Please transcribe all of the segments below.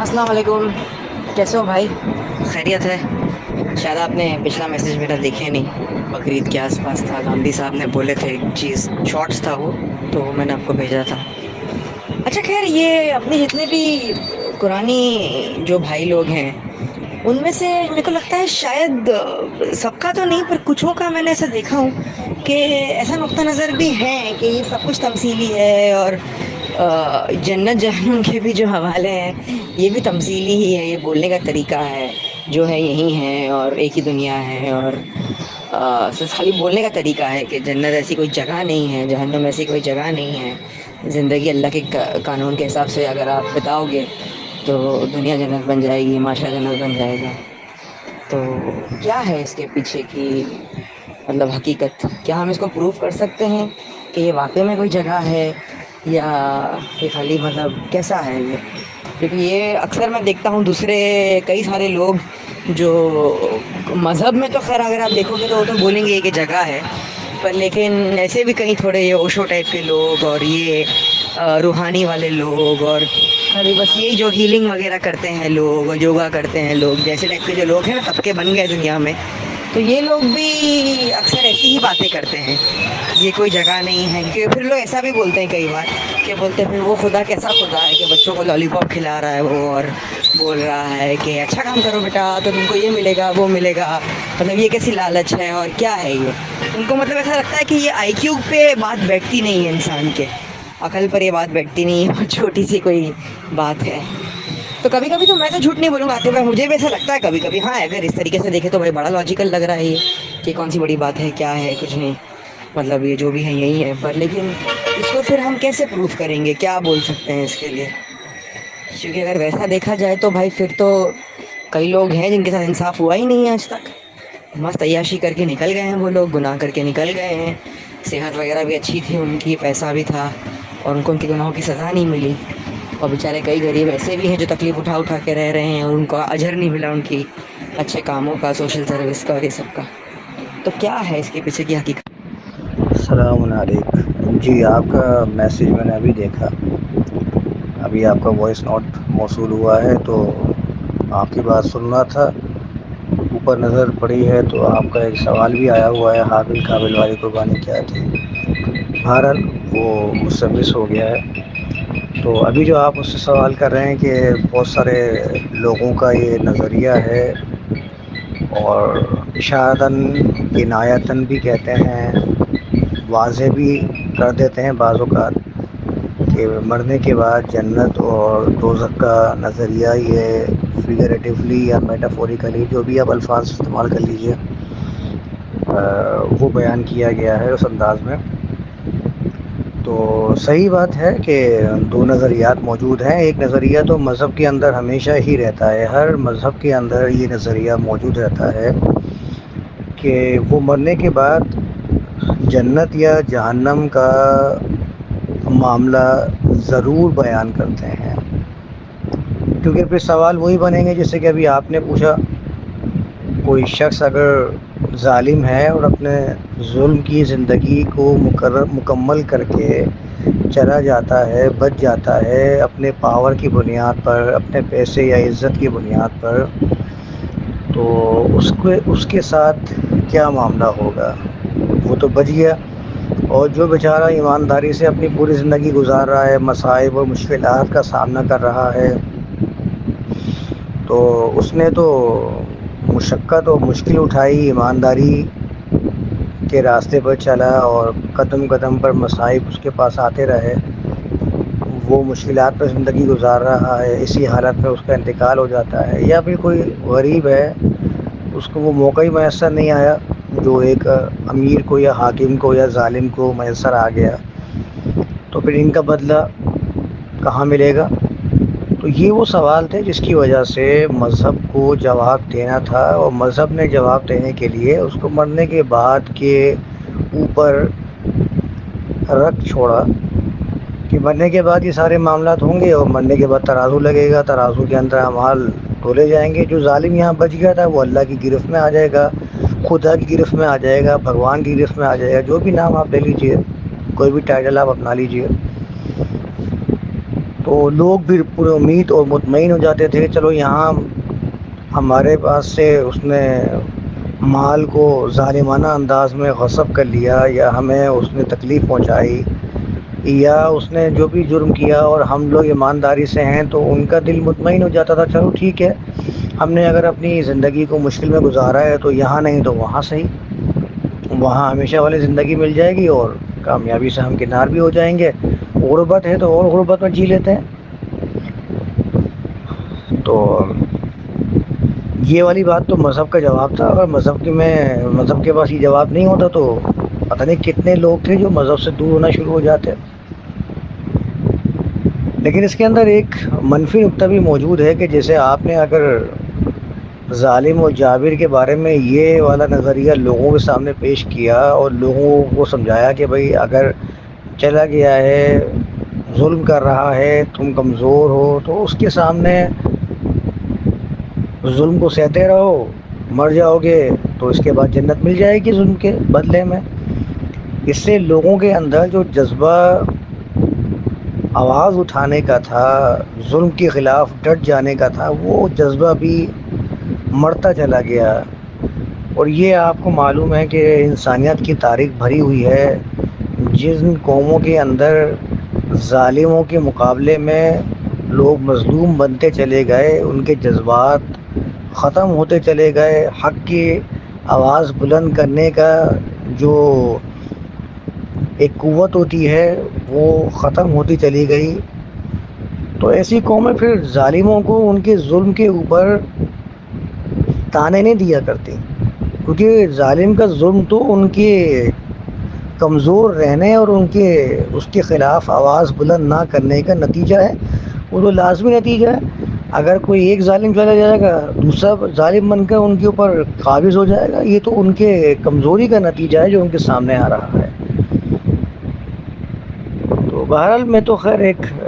السلام علیکم۔ کیسے ہو بھائی؟ خیریت ہے۔ شاید آپ نے پچھلا میسج میرا دیکھے نہیں۔ بقرعید کے آس پاس تھا، گاندھی صاحب نے بولے تھے ایک چیز شارٹس تھا وہ، تو میں نے آپ کو بھیجا تھا۔ اچھا خیر، یہ اپنے جتنے بھی قرآنی جو بھائی لوگ ہیں، ان میں سے میرے کو لگتا ہے شاید سب کا تو نہیں، پر کچھوں کا میں نے ایسا دیکھا ہوں کہ ایسا نقطہ نظر بھی ہے کہ یہ سب کچھ تمثیلی ہے اور جنت جہنم کے بھی جو حوالے ہیں۔ یہ بھی تمثیلی ہی ہے، یہ بولنے کا طریقہ ہے، جو ہے یہی ہے اور ایک ہی دنیا ہے اور خالی بولنے کا طریقہ ہے کہ جنت ایسی کوئی جگہ نہیں ہے، جہنم ایسی کوئی جگہ نہیں ہے۔ زندگی اللہ کے قانون کے حساب سے اگر آپ بتاؤ گے تو دنیا جنت بن جائے گی، معاشرہ جنت بن جائے گا۔ تو کیا ہے اس کے پیچھے کی مطلب حقیقت؟ کیا ہم اس کو پروف کر سکتے ہیں کہ یہ واقعہ میں کوئی جگہ ہے یا یہ خالی مطلب کیسا ہے یہ؟ کیونکہ یہ اکثر میں دیکھتا ہوں دوسرے کئی سارے لوگ جو مذہب میں تو خیر اگر آپ دیکھو گے تو وہ تو بولیں گے کہ جگہ ہے، پر لیکن ایسے بھی کہیں تھوڑے یہ اوشو ٹائپ کے لوگ اور یہ روحانی والے لوگ اور ابھی بس یہی جو ہیلنگ وغیرہ کرتے ہیں لوگ یوگا کرتے ہیں لوگ، جیسے ٹائپ کے جو لوگ ہیں نا طبقے بن گئے دنیا میں۔ تو یہ لوگ بھی اکثر ایسی ہی باتیں کرتے ہیں۔ یہ کوئی جگہ نہیں ہے۔ کیونکہ پھر لوگ ایسا بھی بولتے ہیں کئی بار کہ بولتے ہیں پھر وہ خدا کیسا خدا ہے کہ بچوں کو لالی پاپ کھلا رہا ہے وہ اور بول رہا ہے کہ اچھا کام کرو بیٹا، تو تم کو یہ ملے گا، وہ ملے گا۔ مطلب یہ کیسی لالچ ہے اور کیا ہے یہ؟ ان کو مطلب ایسا لگتا ہے کہ یہ آئی کیو پہ بات بیٹھتی نہیں ہے انسان کے۔ عقل پر یہ بات بیٹھتی نہیں ہے چھوٹی سی کوئی بات ہے۔ تو کبھی کبھی تو میں تو جھوٹ نہیں بولوں گا، آتے میں مجھے بھی ایسا لگتا ہے کبھی کبھی ہاں اگر اس طریقے سے دیکھے تو بھائی بڑا لاجیکل لگ رہا ہے یہ کہ کون سی بڑی بات ہے، کیا ہے، کچھ نہیں۔ مطلب یہ جو بھی ہے یہی ہے پر لیکن اس کو پھر ہم کیسے پروف کریں گے؟ کیا بول سکتے ہیں اس کے لیے؟ کیونکہ اگر ویسا دیکھا جائے تو بھائی پھر تو کئی لوگ ہیں جن کے ساتھ انصاف ہوا ہی نہیں ہے آج تک۔ مست عیاشی کر کے نکل گئے ہیں وہ لوگ، گناہ کر کے نکل گئے ہیں۔ صحت وغیرہ بھی اچھی تھی، ان کی پیسہ بھی تھا اور ان کو ان کے گناہوں کی سزا نہیں ملی۔ اور بیچارے کئی غریب ایسے بھی ہیں جو تکلیف اٹھا اٹھا کے رہ رہے ہیں اور ان کو اجر نہیں ملا ان کی اچھے کاموں کا سوشل سروس کا اور یہ سب کا۔ تو کیا ہے اس کے پیچھے کی حقیقت؟ السلام علیکم۔ جی آپ کا میسیج میں نے ابھی دیکھا۔ ابھی آپ کا وائس نوٹ موصول ہوا ہے تو آپ کی بات سننا تھا۔ اوپر نظر پڑی ہے تو آپ کا ایک سوال بھی آیا ہوا ہے حابل کابل والی قربانی کیا تھی؟ بہرحال وہ مجھ سے مس ہو گیا ہے۔ تو ابھی جو آپ اس سے سوال کر رہے ہیں کہ بہت سارے لوگوں کا یہ نظریہ ہے اور اشاعتاً عنایتاً بھی کہتے ہیں، واضح بھی کر دیتے ہیں بعض اوقات کہ مرنے کے بعد جنت اور دوزک کا نظریہ یہ فگریٹیولی یا میٹافوریکلی جو بھی آپ الفاظ استعمال کر لیجیے وہ بیان کیا گیا ہے اس انداز میں۔ تو صحیح بات ہے کہ دو نظریات موجود ہیں۔ ایک نظریہ تو مذہب کے اندر ہمیشہ ہی رہتا ہے۔ ہر مذہب کے اندر یہ نظریہ موجود رہتا ہے کہ وہ مرنے کے بعد جنت یا جہنم کا معاملہ ضرور بیان کرتے ہیں۔ کیونکہ پھر سوال وہی بنیں گے جیسے کہ ابھی آپ نے پوچھا، کوئی شخص اگر ظالم ہے اور اپنے ظلم کی زندگی کو مقرر مکمل کر کے چلا جاتا ہے، بچ جاتا ہے اپنے پاور کی بنیاد پر، اپنے پیسے یا عزت کی بنیاد پر۔ تو اس کو اس کے ساتھ کیا معاملہ ہوگا؟ وہ تو بچ گیا۔ اور جو بیچارہ ایمانداری سے اپنی پوری زندگی گزار رہا ہے، مصائب اور مشکلات کا سامنا کر رہا ہے، تو اس نے تو مشقت اور مشکل اٹھائی ایمانداری کے راستے پر چلا اور قدم قدم پر مصائب اس کے پاس آتے رہے۔ وہ مشکلات پہ زندگی گزار رہا ہے، اسی حالت میں اس کا انتقال ہو جاتا ہے۔ یا پھر کوئی غریب ہے، اس کو وہ موقع ہی میسر نہیں آیا جو ایک امیر کو یا حاکم کو یا ظالم کو میسر آ گیا۔ تو پھر ان کا بدلہ کہاں ملے گا؟ تو یہ وہ سوال تھے جس کی وجہ سے مذہب کو جواب دینا تھا اور مذہب نے جواب دینے کے لیے اس کو مرنے کے بعد کے اوپر رکھ چھوڑا کہ مرنے کے بعد یہ سارے معاملات ہوں گے اور مرنے کے بعد ترازو لگے گا، ترازو کے اندر امال بولے جائیں گے۔ جو ظالم یہاں بچ گیا تھا وہ اللہ کی گرفت میں آ جائے گا، خدا کی گرفت میں آ جائے گا، بھگوان کی گرفت میں آ جائے گا۔ جو بھی نام آپ لے لیجیے کوئی بھی ٹائٹل آپ اپنا لیجیے تو لوگ بھی پورے امید اور مطمئن ہو جاتے تھے، چلو یہاں ہمارے پاس سے اس نے مال کو ظالمانہ انداز میں غصب کر لیا یا ہمیں اس نے تکلیف پہنچائی یا اس نے جو بھی جرم کیا اور ہم لوگ ایمانداری سے ہیں تو ان کا دل مطمئن ہو جاتا تھا، چلو ٹھیک ہے۔ ہم نے اگر اپنی زندگی کو مشکل میں گزارا ہے تو یہاں نہیں تو وہاں صحیح۔ وہاں ہمیشہ والی زندگی مل جائے گی اور کامیابی سے ہم کنار بھی ہو جائیں گے۔ غربت ہے تو اور غربت میں جی لیتے ہیں۔ تو یہ والی بات تو مذہب کا جواب تھا۔ اگر مذہب کے میں، مذہب کے پاس یہ جواب نہیں ہوتا تو پتہ نہیں کتنے لوگ تھے جو مذہب سے دور ہونا شروع ہو جاتے۔ لیکن اس کے اندر ایک منفی نقطہ بھی موجود ہے کہ جیسے آپ نے اگر ظالم و جابر کے بارے میں یہ والا نظریہ لوگوں کے سامنے پیش کیا اور لوگوں کو سمجھایا کہ بھائی اگر چلا گیا ہے، ظلم کر رہا ہے، تم کمزور ہو، تو اس کے سامنے ظلم کو سہتے رہو۔ مر جاؤ گے، تو اس کے بعد جنت مل جائے گی ظلم کے بدلے میں۔ اس سے لوگوں کے اندر جو جذبہ آواز اٹھانے کا تھا، ظلم کے خلاف ڈٹ جانے کا تھا، وہ جذبہ بھی مرتا چلا گیا۔ اور یہ آپ کو معلوم ہے کہ انسانیت کی تاریخ بھری ہوئی ہے۔ جن قوموں کے اندر ظالموں کے مقابلے میں لوگ مظلوم بنتے چلے گئے، ان کے جذبات ختم ہوتے چلے گئے۔ حق کی آواز بلند کرنے کا جو ایک قوت ہوتی ہے، وہ ختم ہوتی چلی گئی۔ تو ایسی قومیں پھر ظالموں کو ان کے ظلم کے اوپر تانے نہیں دیا کرتی۔ کیونکہ ظالم کا ظلم تو ان کے کمزور رہنے اور ان کے، اس کے خلاف آواز بلند نہ کرنے کا نتیجہ ہے۔ وہ تو لازمی نتیجہ ہے۔ اگر کوئی ایک ظالم چلا جائے گا، دوسرا ظالم بن کر ان کے اوپر قابض ہو جائے گا، یہ تو ان کے کمزوری کا نتیجہ ہے جو ان کے سامنے آ رہا ہے۔ تو بہرحال میں تو خیر ایک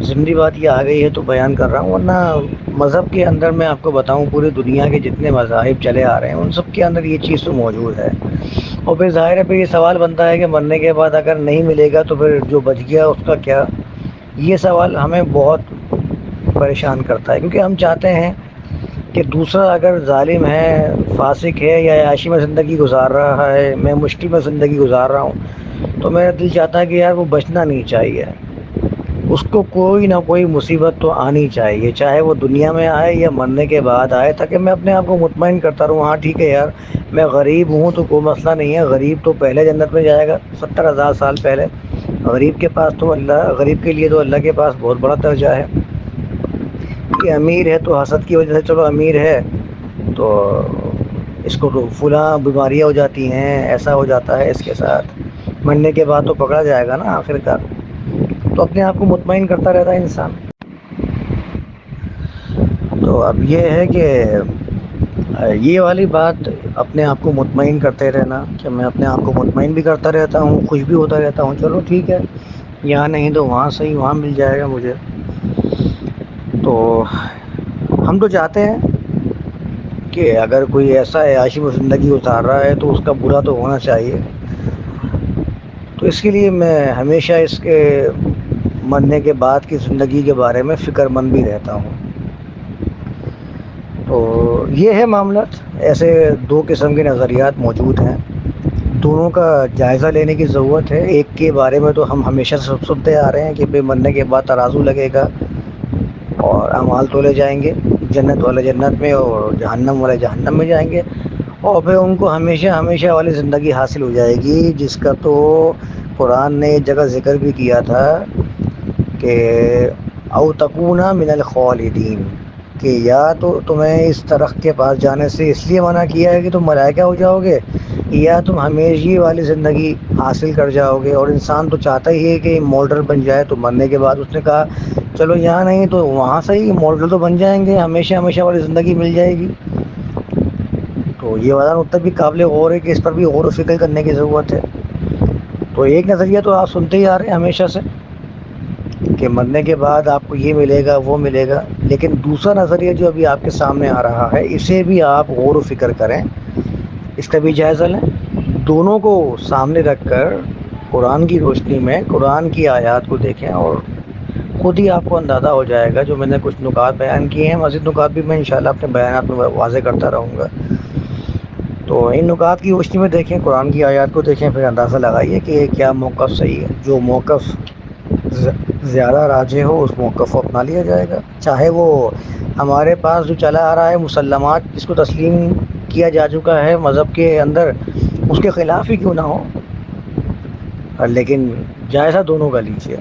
زندی بات یہ آ گئی ہے تو بیان کر رہا ہوں، ورنہ مذہب کے اندر میں آپ کو بتاؤں پوری دنیا کے جتنے مذاہب چلے آ رہے ہیں، ان سب کے اندر یہ چیز تو موجود ہے۔ اور پھر ظاہر ہے، پھر یہ سوال بنتا ہے کہ مرنے کے بعد اگر نہیں ملے گا تو پھر جو بچ گیا اس کا کیا؟ یہ سوال ہمیں بہت پریشان کرتا ہے، کیونکہ ہم چاہتے ہیں کہ دوسرا اگر ظالم ہے، فاسق ہے یا عیاشی میں زندگی گزار رہا ہے، میں مشکل میں زندگی گزار رہا ہوں، تو میرا دل چاہتا ہے کہ یار وہ بچنا نہیں چاہیے۔ اس کو کوئی نہ کوئی مصیبت تو آنی چاہیے، چاہے وہ دنیا میں آئے یا مرنے کے بعد آئے، تاکہ میں اپنے آپ کو مطمئن کرتا رہوں ہاں ٹھیک ہے یار، میں غریب ہوں تو کوئی مسئلہ نہیں ہے، غریب تو پہلے جنت میں جائے گا، ستر ہزار سال پہلے۔ غریب کے پاس تو اللہ، غریب کے لیے تو اللہ کے پاس بہت بڑا درجہ ہے۔ کہ امیر ہے تو حسد کی وجہ سے چلو امیر ہے، تو اس کو تو فلاں بیماریاں ہو جاتی ہیں، ایسا ہو جاتا ہے اس کے ساتھ۔ مرنے کے بعد تو پکڑا جائے گا نا آخر کار تو اپنے آپ کو مطمئن کرتا رہتا ہے انسان۔ تو اب یہ ہے کہ، یہ والی بات اپنے آپ کو مطمئن کرتے رہنا، کہ میں اپنے آپ کو مطمئن بھی کرتا رہتا ہوں، خوش بھی ہوتا رہتا ہوں۔ چلو ٹھیک ہے، یہاں نہیں تو وہاں صحیح وہاں مل جائے گا مجھے۔ تو ہم تو چاہتے ہیں کہ اگر کوئی ایسا ہے عاشق و زندگی اتار رہا ہے تو اس کا برا تو ہونا چاہیے۔ تو اس کے لیے میں ہمیشہ اس کے مرنے کے بعد کی زندگی کے بارے میں فکر مند بھی رہتا ہوں۔ تو یہ ہے معاملات۔ ایسے دو قسم کے نظریات موجود ہیں۔ دونوں کا جائزہ لینے کی ضرورت ہے۔ ایک کے بارے میں تو ہم ہمیشہ سنتے آ رہے ہیں کہ بھائی مرنے کے بعد ترازو لگے گا اور اعمال تولے جائیں گے، جنت والے جنت میں اور جہنم والے جہنم میں جائیں گے۔ اور پھر ان کو ہمیشہ ہمیشہ والی زندگی حاصل ہو جائے گی۔ جس کا تو قرآن نے ایک جگہ ذکر بھی کیا تھا کہ او تکونہ من الخالدین کہ یا تو تمہیں اس درخت کے پاس جانے سے اس لیے منع کیا ہے کہ تم ملائکہ ہو جاؤ گے یا تم ہمیشہ والی زندگی حاصل کر جاؤ گے اور انسان تو چاہتا ہی ہے کہ ماڈل بن جائے تو مرنے کے بعد اس نے کہا، چلو یہاں نہیں تو وہاں سے ہی ماڈل تو بن جائیں گے، ہمیشہ ہمیشہ والی زندگی مل جائے گی۔ تو یہ والا نقطہ بھی قابل غور ہے کہ اس پر بھی غور و فکر کرنے کی ضرورت ہے۔ تو ایک نظریہ تو آپ سنتے ہی آ رہے ہیں ہمیشہ سے۔ کہ مرنے کے بعد آپ کو یہ ملے گا، وہ ملے گا۔ لیکن دوسرا نظریہ جو ابھی آپ کے سامنے آ رہا ہے، اسے بھی آپ غور و فکر کریں۔ اس کا بھی جائزہ لیں۔ دونوں کو سامنے رکھ کر قرآن کی روشنی میں، قرآن کی آیات کو دیکھیں اور خود ہی آپ کو اندازہ ہو جائے گا۔ جو میں نے کچھ نکات بیان کیے ہیں، مزید نکات بھی میں انشاءاللہ اپنے بیانات میں واضح کرتا رہوں گا۔ تو ان نکات کی روشنی میں دیکھیں، قرآن کی آیات کو دیکھیں، پھر اندازہ لگائیے کہ یہ کیا موقف صحیح ہے۔ جو موقف زیادہ راجے ہو اس موقف کو اپنا لیا جائے گا۔ چاہے وہ ہمارے پاس جو چلا آ رہا ہے، مسلمات، جس کو تسلیم کیا جا چکا ہے مذہب کے اندر، اس کے خلاف ہی کیوں نہ ہو؟ لیکن جائزہ دونوں کا لیجیے۔